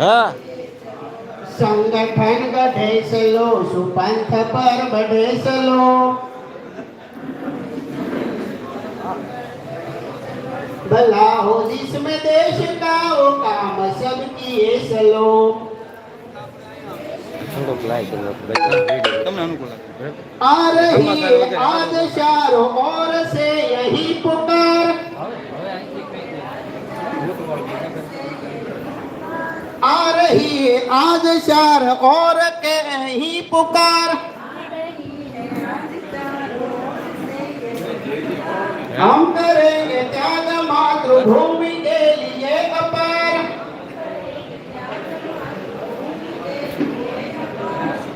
हाँ। संगठन गठेस सुपंथ पर बढ़े सलो भला हो जिसमें देश का वो काम सब किए सलो आ रही आदशारो और से यही आज चार और के यही पुकार। हम करेंगे त्याग मातृभूमि के लिए अपार।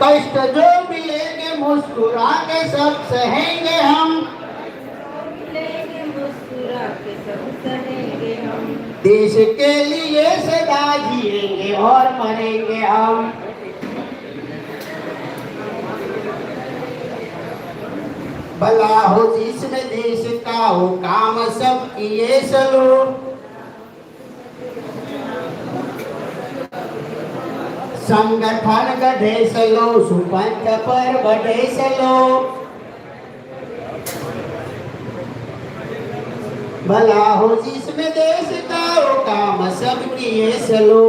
कष्ट जो मिलेंगे मुस्कुरा के सब सहेंगे हम। देश के लिए सदा जिएँगे और मरेंगे हम। भला हो जिसमें देश का हो, काम सब किए सलो संगठन गढ़े सलो सुपंथ पर बढ़े सलो भला हो जिसमें देश का सब किए सलो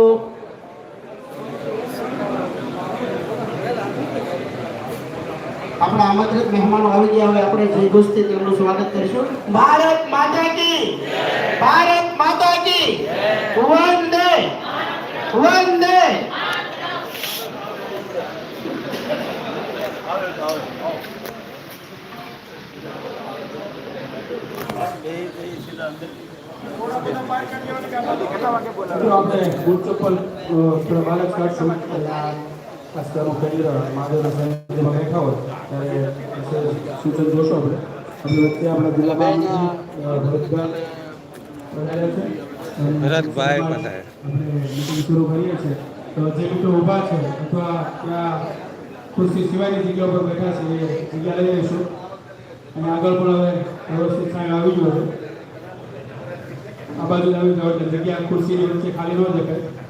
આપણા આમંત્રિત મહેમાનો આવી ગયા હોય આપણે જય ઘોષથી તેમનું સ્વાગત કરીશું ભારત માતા કી ભારત માતા કી વંદે વંદે મિત્રો એટલે આ રસ્તાનું કેન્દ્ર મહાદેવના સાનિધ્યમાં બેઠા હોય ત્યારે સૂચન જોશો આપણે. આપણી વચ્ચે આપણા જિલ્લા ભરતભાઈ આપણે પધાર્યા. શરૂ કરીએ છીએ. તો જે મિત્રો ઊભા છે અથવા ત્યાં ખુરશી સિવાયની જગ્યા પર બેઠા છે એ જગ્યા લઈ લઈશું. અને આગળ પણ હવે વ્યવસ્થિત સાઈન આવી ગયો છે अपन जो जगह जगह कुर्सी खाली न हो। जाए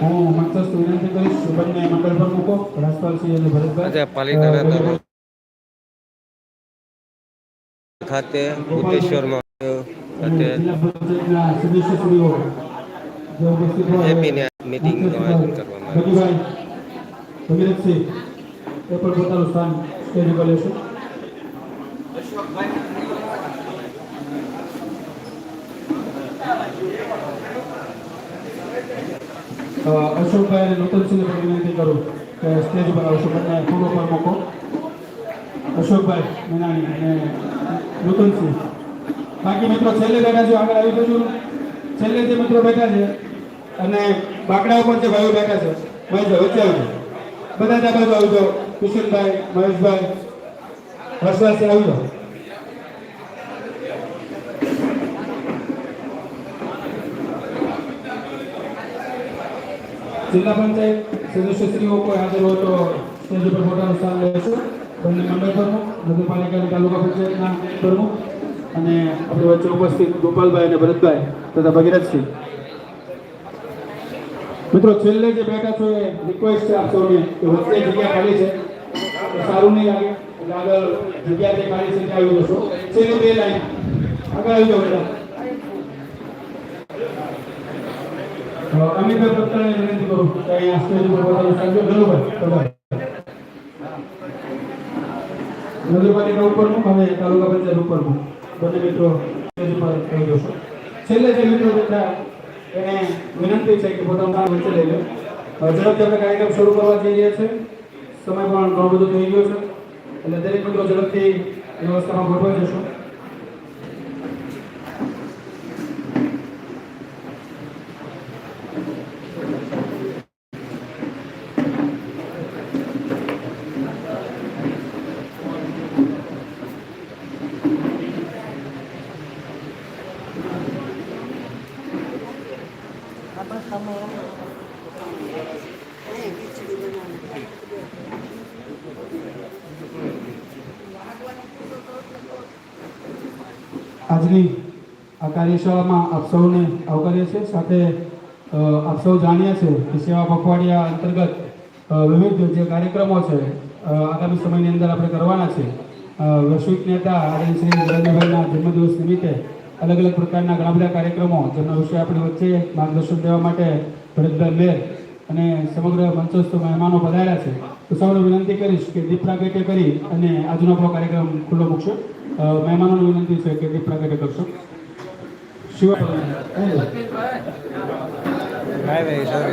હું મંચસ્થ વિનંતી કરીશ સુબનને મંડળ પર મૂકો રાજપાલસિંહ અને ભરતભાઈ આજે પાલિતાણા અ, તાલુકા ખાતે બુદ્ધેશ્વરમાં અને ખાતે જિલ્લા પંચાયતના સદસ્યશ્રીઓ જે ઉપસ્થિત હોય હેપીને મીટિંગનું આયોજન કરવામાં આવ્યું છે. ભગીભાઈ ભગીરથસિંહ એ પણ પોતાનું સ્થાન સ્ટેજ ઉપર લેશે અ, અશોકભાઈ નૂતનસિંહને પણ વિનંતી કરું કે સ્ટેજ પર આવશો. બંને પૂર્વ પર મૂકો. અશોકભાઈ, મીનાણી અને નૂતનસિંહ બાકી મિત્રો, છેલ્લે બેઠા છે, આગળ આવી જજો. છેલ્લે જે મિત્રો બેઠા છે અને બાકડા ઉપર જે ભાઈઓ બેઠા છે મહેશભાઈ વચ્ચે આવજો. બધા આ બાજુ આવજો. કિશનભાઈ, મહેશભાઈ હર્ષભાઈ આવી જાઓ જિલ્લા પંચાયત સદસ્યશ્રીઓ કોઈ હાજર હોય તો સ્ટેજ ઉપર પોતાનું સ્થાન લેશે. બંને મંડળ પ્રમુખ, નગરપાલિકાની તાલુકા પંચાયતના પ્રમુખ અને આપણી વચ્ચે ઉપસ્થિત ગોપાલભાઈ અને ભરતભાઈ તથા ભગીરથસિંહ. મિત્રો, છેલ્લે જે બેઠા છો એ રિક્વેસ્ટ છે આપ સૌને કે વચ્ચે જગ્યા ખાલી છે. સારું નહીં લાગે, એટલે આગળ જગ્યા જે ખાલી છે ત્યાં આવી જશો છેલ્લી બે લાઈન. આગળ આવી જાઓ બેટા. અમિતભાઈ પ્રતાપને વિનંતી કરું અહીંયા સ્ટેજ ઉપર પોતાનું સાંજો ઉપરનું હવે તાલુકા પંચાયત ઉપરનું બંને મિત્રો સ્ટેજ ઉપર આવી જશો. છેલ્લે જે મિત્રો બધા એને વિનંતી છે કે પોતાનું કામ વચ્ચે લઈ લો ઝડપથી આપણે કાર્યક્રમ શરૂ કરવા જઈ રહ્યા છે. સમય પણ ઘણો બધો થઈ ગયો છે. એટલે દરેક મિત્રો ઝડપથી વ્યવસ્થામાં ગોઠવાઈ જશો. આજની આ કાર્યશાળામાં આપ સૌને આવકારીએ છીએ. સાથે આપ સૌ જાણ્યા છે કે સેવા પખવાડિયા અંતર્ગત વિવિધ જે કાર્યક્રમો છે આગામી સમયની અંદર આપણે કરવાના છે વૈશ્વિક નેતા આર્યન શ્રી નરેન્દ્રભાઈના જન્મદિવસ નિમિત્તે અલગ અલગ પ્રકારના ઘણા બધા કાર્યક્રમો જેમના વિશે આપણી વચ્ચે માર્ગદર્શન દેવા માટે ભરતભાઈ મેર અને સમગ્ર મંચસ્થ મહેમાનો પધાર્યા છે. તો સૌને વિનંતી કરીશ કે દીપ પ્રાગટ્ય કરી અને આજનો આપણો કાર્યક્રમ ખુલ્લો મૂકશો. મહેમાનોને વિનંતી છે કે દીપ પ્રાગટ્ય કરશો. શિવા ભાઈ ભાઈ sorry.